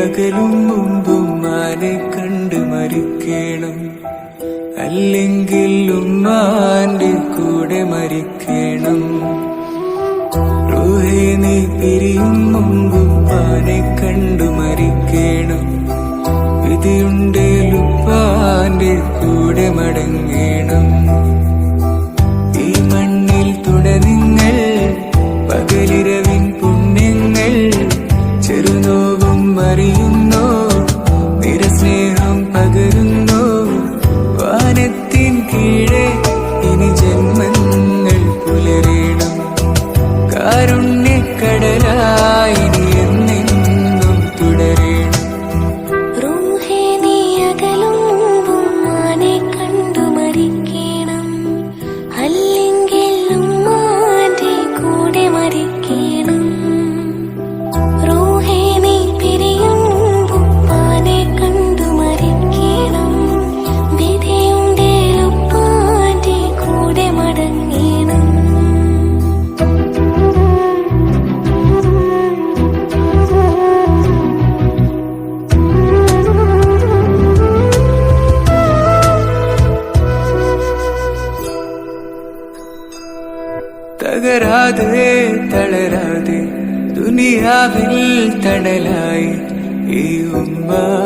അകലും മുമ്പും മാനെ കണ്ട് മരിക്കണം. അല്ലെങ്കിൽ ഉമ്മാന്റെ കൂടെ മരിക്കണം. റൂഹേ നീ പിരിയും മുമ്പും മാനെ കണ്ടു മരിക്കണം. വിധിയുണ്ടേലുപ്പാന്റെ കൂടെ മടങ്ങണം. ഈ മണ്ണിൽ തുട നിങ്ങൾ പുണ്യങ്ങൾ ചെറുനോവും തകരാതെ തളരാതെ ദുനിയാവിൽ തണലായി ഈ ഉമ്മാന്റെ